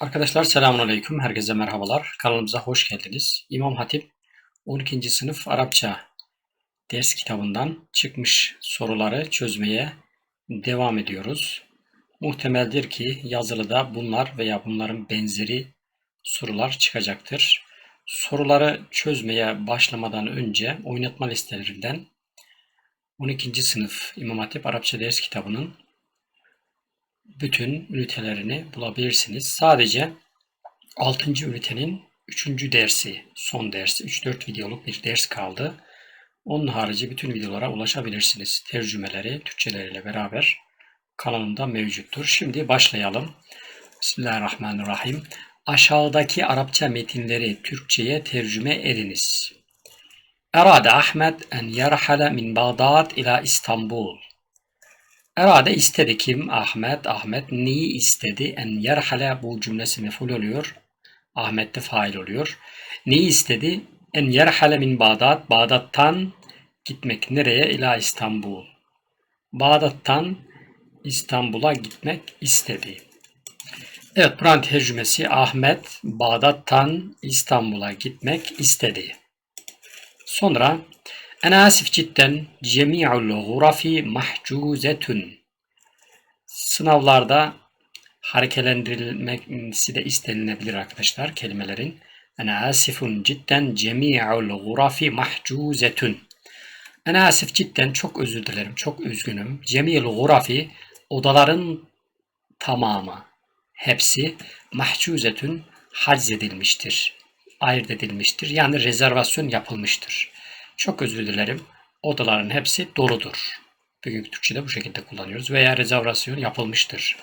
Arkadaşlar selamünaleyküm. Herkese merhabalar. Kanalımıza hoş geldiniz. İmam Hatip 12. sınıf Arapça ders kitabından çıkmış soruları çözmeye devam ediyoruz. Muhtemeldir ki yazılıda bunlar veya bunların benzeri sorular çıkacaktır. Soruları çözmeye başlamadan önce oynatma listelerinden 12. sınıf İmam Hatip Arapça ders kitabının bütün ünitelerini bulabilirsiniz. Sadece 6. ünitenin 3. dersi, son dersi, 3-4 videoluk bir ders kaldı. Onun harici bütün videolara ulaşabilirsiniz. Tercümeleri, Türkçeleriyle beraber kanalımda mevcuttur. Şimdi başlayalım. Bismillahirrahmanirrahim. Aşağıdaki Arapça metinleri Türkçe'ye tercüme ediniz. Erade Ahmet en yerhale min Bağdat ila İstanbul. Erade istedi kim? Ahmet. Ahmet neyi istedi? En yerhale bu cümlesi meful oluyor. Ahmet de fail oluyor. Neyi istedi? En yerhale min Bağdat. Bağdat'tan gitmek nereye? İla İstanbul. Bağdat'tan İstanbul'a gitmek istedi. Evet, buranın tercümesi Ahmet Bağdat'tan İstanbul'a gitmek istedi. Sonra Ana asif cidden cemi'ul gurafi mahcuzetun. Sınavlarda harekelendirilmesi de istenilebilir arkadaşlar kelimelerin. Ana asifun cidden cemi'ul gurafi mahcuzetun. Ana asif cidden çok özür dilerim, çok üzgünüm. Cemi'ul gurafi odaların tamamı, hepsi mahcuzetun hacz edilmiştir, ayırt edilmiştir. Yani rezervasyon yapılmıştır. Çok özür dilerim. Odaların hepsi doludur. Büyük Türkçe'de bu şekilde kullanıyoruz. Veya rezervasyon yapılmıştır.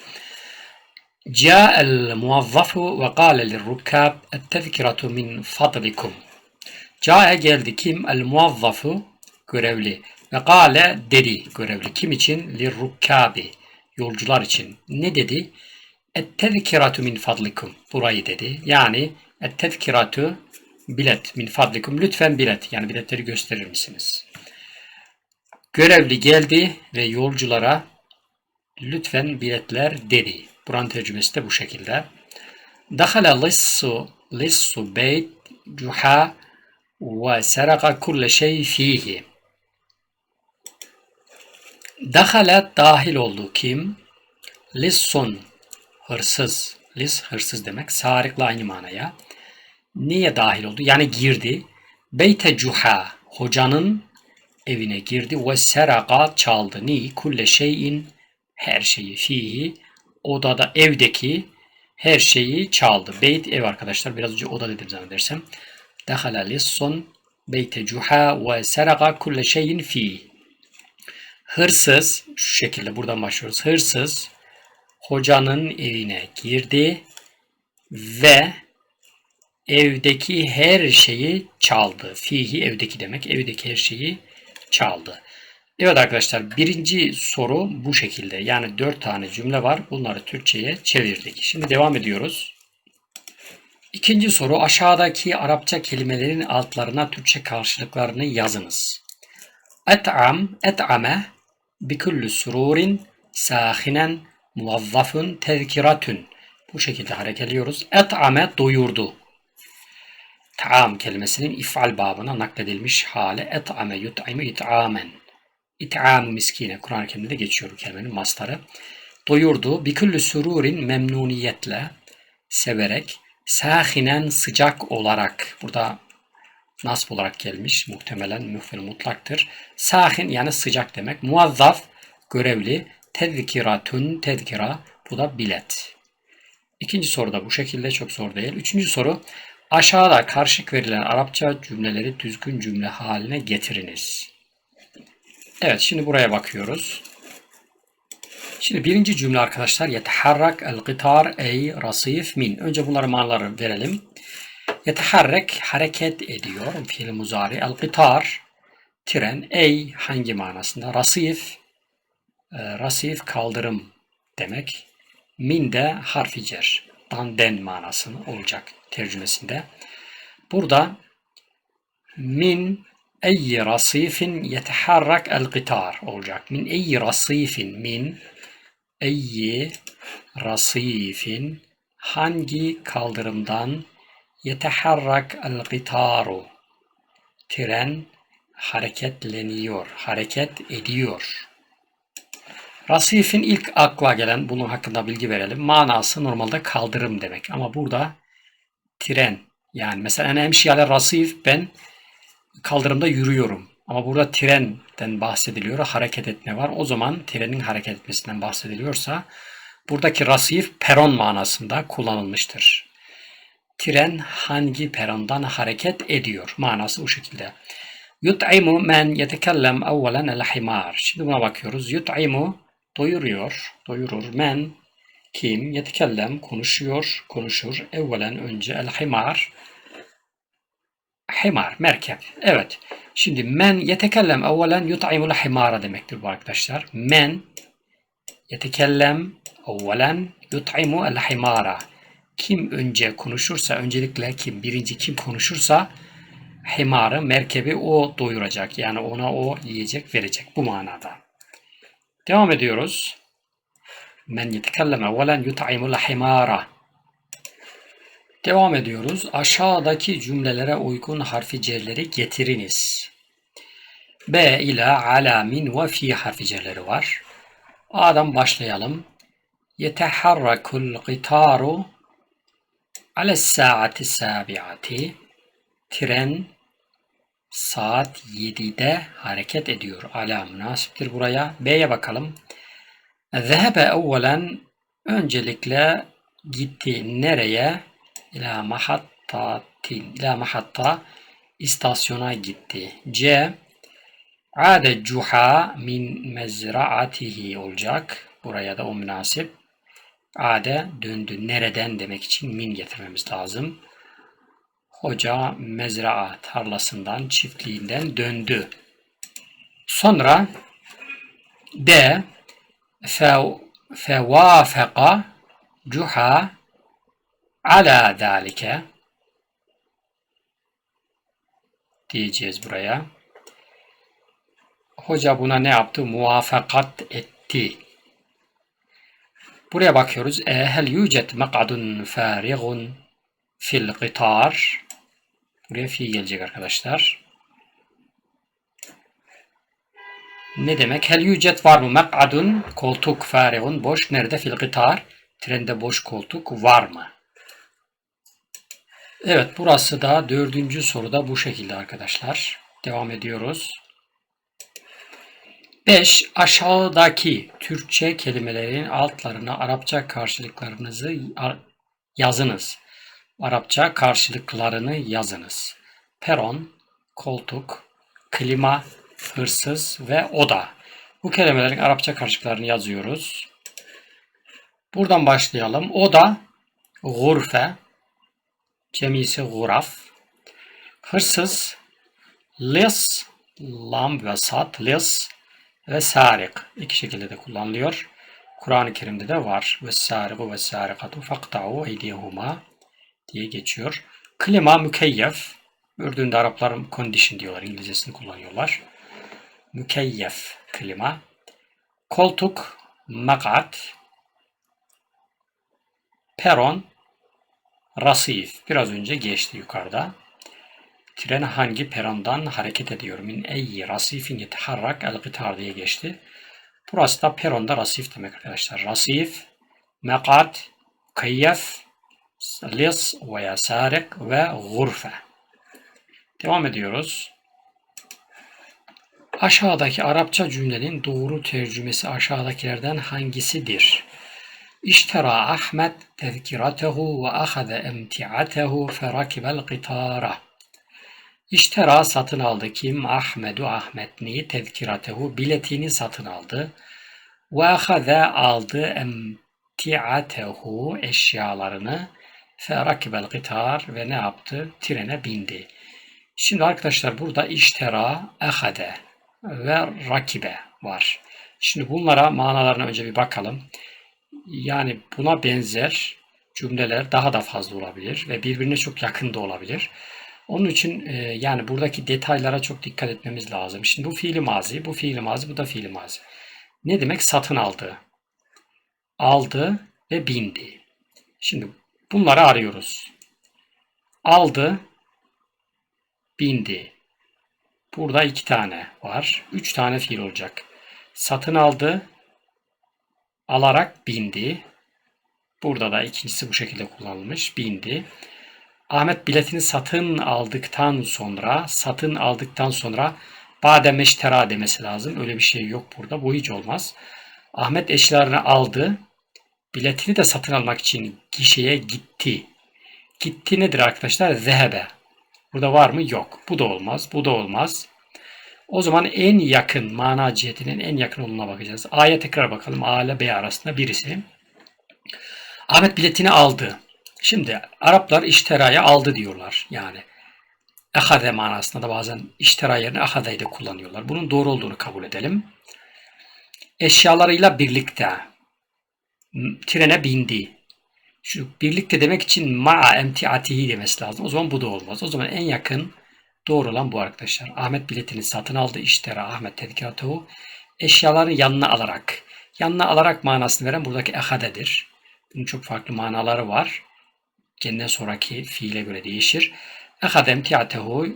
Câ'el muvaffafu ve kâle lirrukkâb ettezkiratu min fadlikum. Câ'e geldi kim? El muvaffafu görevli. Ve kâle dedi görevli. Kim için? Lirrukkâbi. Yolcular için. Ne dedi? Ettezkiratu min fadlikum. Burayı dedi. Yani ettezkiratu bilet min fadlikum. Lütfen bilet. Yani biletleri gösterir misiniz? Görevli geldi ve yolculara lütfen biletler dedi. Buranın tercümesi de bu şekilde. Dakhala lissu lissu beyt cuha ve seraka kulle şey fihi. Dakhala dahil oldu kim? Lissun hırsız. Lis hırsız demek. Sarıkla aynı manaya. Niye dahil oldu? Yani girdi. Beyte cuha hocanın evine girdi ve seraka çaldı. Ni kulle şeyin her şeyi fihi odada evdeki her şeyi çaldı. Beyt ev arkadaşlar. Biraz önce oda dedim zannedersem. Dehala lisson beyte cuha ve seraka kulle şeyin fihi. Hırsız şu şekilde buradan başlıyoruz. Hırsız hocanın evine girdi ve evdeki her şeyi çaldı. Fihi evdeki demek. Evdeki her şeyi çaldı. Evet arkadaşlar birinci soru bu şekilde. Yani dört tane cümle var. Bunları Türkçe'ye çevirdik. Şimdi devam ediyoruz. İkinci soru aşağıdaki Arapça kelimelerin altlarına Türkçe karşılıklarını yazınız. Et'am, et'ame, bikullu sururin, sahinen, muvazzafun, tezkiratun. Bu şekilde harekeliyoruz. Et'ame doyurdu ta'am kelimesinin if'al babına nakledilmiş hali et'ame yut'ime it'amen. İt'am miskine Kur'an-ı Kerim'de de geçiyor bu kelimenin mastarı. Doyurdu. Biküllü sururin memnuniyetle severek sahinen sıcak olarak burada nasb olarak gelmiş. Muhtemelen mühfil mutlaktır. Sahin yani sıcak demek. Muazzaf görevli. Tezkiratun tezkira bu da bilet. İkinci soru da bu şekilde çok zor değil. Üçüncü soru Aşağıda karşılık verilen Arapça cümleleri düzgün cümle haline getiriniz. Evet şimdi buraya bakıyoruz. Şimdi birinci cümle arkadaşlar yeteharrak el qitar ey rasif min. Önce bunları manaları verelim. Yeteharrek hareket ediyor. Fiil muzari. El qitar tren ey hangi manasında? Rasif e, rasif kaldırım demek. Min de harfi cer. Den manasını olacak tercümesinde. Burada min eyyi rasifin yeteharrak el qitar olacak. Min eyyi rasifin min eyyi rasifin hangi kaldırımdan yeteharrak el gitaru tren hareketleniyor, hareket ediyor. Rasifin ilk akla gelen, bunun hakkında bilgi verelim. Manası normalde kaldırım demek. Ama burada tren. Yani mesela en emşiyale rasif ben kaldırımda yürüyorum. Ama burada trenden bahsediliyor, hareket etme var. O zaman trenin hareket etmesinden bahsediliyorsa buradaki rasif peron manasında kullanılmıştır. Tren hangi perondan hareket ediyor? Manası bu şekilde. Yut'imu men yetekellem evvelen el himar. Şimdi buna bakıyoruz. Yut'imu doyuruyor, doyurur. Men kim? Yetekellem konuşuyor, konuşur. Evvelen önce el himar. Himar, merkep. Evet. Şimdi men yetekellem evvelen yut'imul himara demektir bu arkadaşlar. Men yetekellem evvelen yut'imu el himara. Kim önce konuşursa, öncelikle kim, birinci kim konuşursa himarı, merkebi o doyuracak. Yani ona o yiyecek verecek bu manada. Devam ediyoruz. Men yetekellem evvelen yut'imul himara. Devam ediyoruz. Aşağıdaki cümlelere uygun harfi cerleri getiriniz. B ile ala, min ve fi harfi cerleri var. A'dan başlayalım. Yeteharrakul gitaru ale saati sabiati. Tren saat 7'de hareket ediyor. Ala münasiptir buraya. B'ye bakalım. Zehebe evvelen öncelikle gitti nereye? İla mahattatin. İla mahatta istasyona gitti. C. Ade cuha min mezraatihi olacak. Buraya da o münasip. Ade döndü. Nereden demek için min getirmemiz lazım. Hoca mezraa tarlasından, çiftliğinden döndü. Sonra D. Fevafeka cuha ala zalike diyeceğiz buraya. Hoca buna ne yaptı? Muvafakat etti. Buraya bakıyoruz. E, hel yücet mek'adun farigun fil gitar. Buraya fi gelecek arkadaşlar. Ne demek? Hel yücet var mı? Mek'adun koltuk farigun boş. Nerede? Fil gitar. Trende boş koltuk var mı? Evet burası da dördüncü soruda bu şekilde arkadaşlar. Devam ediyoruz. 5. Aşağıdaki Türkçe kelimelerin altlarına Arapça karşılıklarınızı yazınız. Arapça karşılıklarını yazınız. Peron, koltuk, klima, hırsız ve oda. Bu kelimelerin Arapça karşılıklarını yazıyoruz. Buradan başlayalım. Oda, gurfe, cemisi guraf. Hırsız, lis, lam ve sat, lis ve sarik. iki şekilde de kullanılıyor. Kur'an-ı Kerim'de de var. Ve sariku ve sarikatu fakta'u eydiyehuma diye geçiyor. Klima mükeyyef. Ürdün'de Araplar condition diyorlar. İngilizcesini kullanıyorlar. Mükeyyef klima. Koltuk, makat, peron, rasif. Biraz önce geçti yukarıda. Tren hangi perondan hareket ediyor? Min eyyi rasifin yeteharrak el gitar diye geçti. Burası da peronda rasif demek arkadaşlar. Rasif, mekat, kayyef, lis veya sarik ve gurfe. Devam ediyoruz. Aşağıdaki Arapça cümlenin doğru tercümesi aşağıdakilerden hangisidir? İştera Ahmet tezkiratehu ve ahade emtiatehu ferakibel qitara. İştera satın aldı kim? Ahmedu Ahmetni tezkiratehu biletini satın aldı. Ve ahade aldı emtiatehu eşyalarını ferakibel gitar ve ne yaptı? Trene bindi. Şimdi arkadaşlar burada iştera, ehade ve rakibe var. Şimdi bunlara manalarına önce bir bakalım. Yani buna benzer cümleler daha da fazla olabilir ve birbirine çok yakın da olabilir. Onun için e, yani buradaki detaylara çok dikkat etmemiz lazım. Şimdi bu fiili mazi, bu fiili mazi, bu da fiili mazi. Ne demek? Satın aldı. Aldı ve bindi. Şimdi Bunları arıyoruz. Aldı, bindi. Burada iki tane var. Üç tane fiil olacak. Satın aldı, alarak bindi. Burada da ikincisi bu şekilde kullanılmış. Bindi. Ahmet biletini satın aldıktan sonra, satın aldıktan sonra bademeştera demesi lazım. Öyle bir şey yok burada. Bu hiç olmaz. Ahmet eşyalarını aldı. Biletini de satın almak için gişeye gitti. Gitti nedir arkadaşlar? Zehebe. Burada var mı? Yok. Bu da olmaz. Bu da olmaz. O zaman en yakın mana cihetinin en yakın olduğuna bakacağız. A'ya tekrar bakalım. A ile B arasında birisi. Ahmet biletini aldı. Şimdi Araplar işteraya aldı diyorlar. Yani ehade manasında da bazen iştera yerine ahadeyi de kullanıyorlar. Bunun doğru olduğunu kabul edelim. Eşyalarıyla birlikte trene bindi. Şu birlikte demek için ma'a emtiatihi demesi lazım. O zaman bu da olmaz. O zaman en yakın doğru olan bu arkadaşlar. Ahmet biletini satın aldı. İştera Ahmet tedikatuhu. Eşyaları yanına alarak. Yanına alarak manasını veren buradaki ehadedir. Bunun çok farklı manaları var. Kendinden sonraki fiile göre değişir. Ehade emtiatehu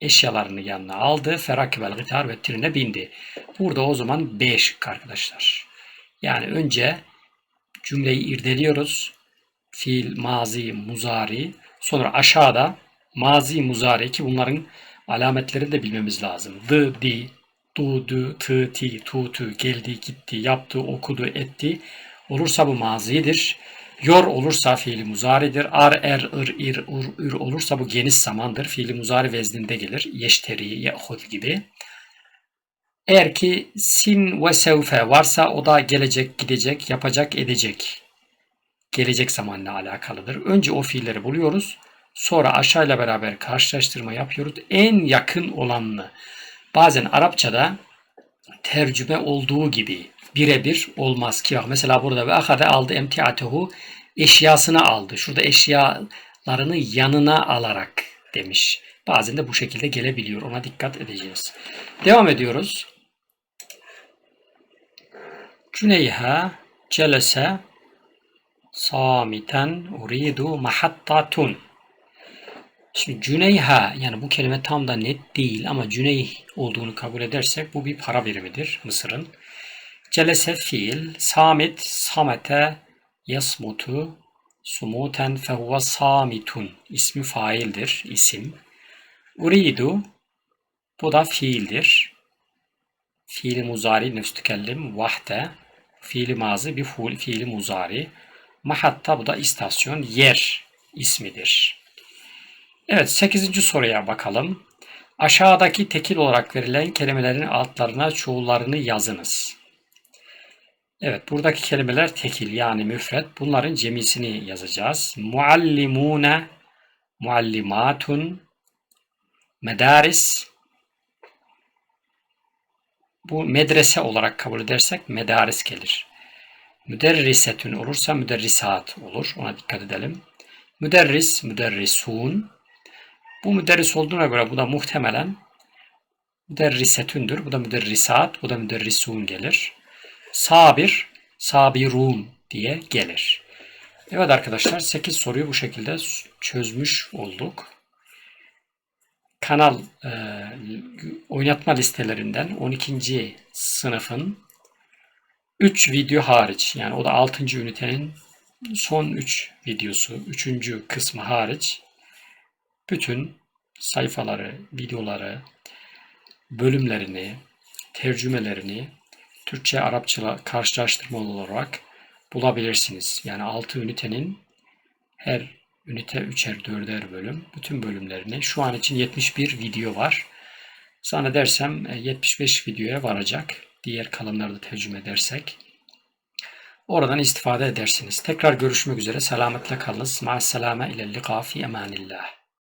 eşyalarını yanına aldı. Ferakibel gitar ve trine bindi. Burada o zaman B şık arkadaşlar. Yani önce cümleyi irdeliyoruz. Fiil, mazi, muzari. Sonra aşağıda mazi, muzari ki bunların alametlerini de bilmemiz lazım. D, di, du, du, tı, ti, tu, tu, geldi, gitti, yaptı, okudu, etti. Olursa bu mazidir. Yor olursa fiili muzaridir. Ar, er, ır, ir, ur, ür olursa bu geniş zamandır. Fiili muzari vezninde gelir. Yeşteri, yehud gibi. Eğer ki sin ve sevfe varsa o da gelecek, gidecek, yapacak, edecek. Gelecek zamanla alakalıdır. Önce o fiilleri buluyoruz. Sonra aşağıyla beraber karşılaştırma yapıyoruz. En yakın olanını. Bazen Arapçada tercüme olduğu gibi birebir olmaz ki mesela burada ve akade aldı emtiatehu eşyasını aldı. Şurada eşyalarını yanına alarak demiş. Bazen de bu şekilde gelebiliyor. Ona dikkat edeceğiz. Devam ediyoruz. Cüneyha celese samiten uridu mahattatun. Şimdi Cüneyha yani bu kelime tam da net değil ama Cüneyh olduğunu kabul edersek bu bir para birimidir Mısır'ın. Celese fiil, samit, samete, yasmutu, sumuten fehuve samitun. İsmi faildir, isim. Uridu, bu da fiildir. Fiili muzari nefs tükellim vahde. Fiili mazi bir fiili muzari. Mahatta bu da istasyon, yer ismidir. Evet 8. soruya bakalım. Aşağıdaki tekil olarak verilen kelimelerin altlarına çoğullarını yazınız. Evet buradaki kelimeler tekil yani müfret. Bunların cemisini yazacağız. Muallimune, muallimatun, medaris. Bu medrese olarak kabul edersek medaris gelir. Müderrisetün olursa müderrisat olur. Ona dikkat edelim. Müderris, müderrisun. Bu müderris olduğuna göre bu da muhtemelen müderrisetündür. Bu da müderrisat, bu da müderrisun gelir sabir, sabirun diye gelir. Evet arkadaşlar 8 soruyu bu şekilde çözmüş olduk. Kanal e, oynatma listelerinden 12. sınıfın 3 video hariç yani o da 6. ünitenin son 3 videosu 3. kısmı hariç bütün sayfaları, videoları, bölümlerini, tercümelerini Türkçe Arapça karşılaştırmalı olarak bulabilirsiniz. Yani 6 ünitenin her ünite 3'er 4'er bölüm. Bütün bölümlerini şu an için 71 video var. Zannedersem 75 e, videoya varacak. Diğer kalanları da tercüme edersek. Oradan istifade edersiniz. Tekrar görüşmek üzere. Selametle kalınız. Ma'as selame ile lika fi emanillah.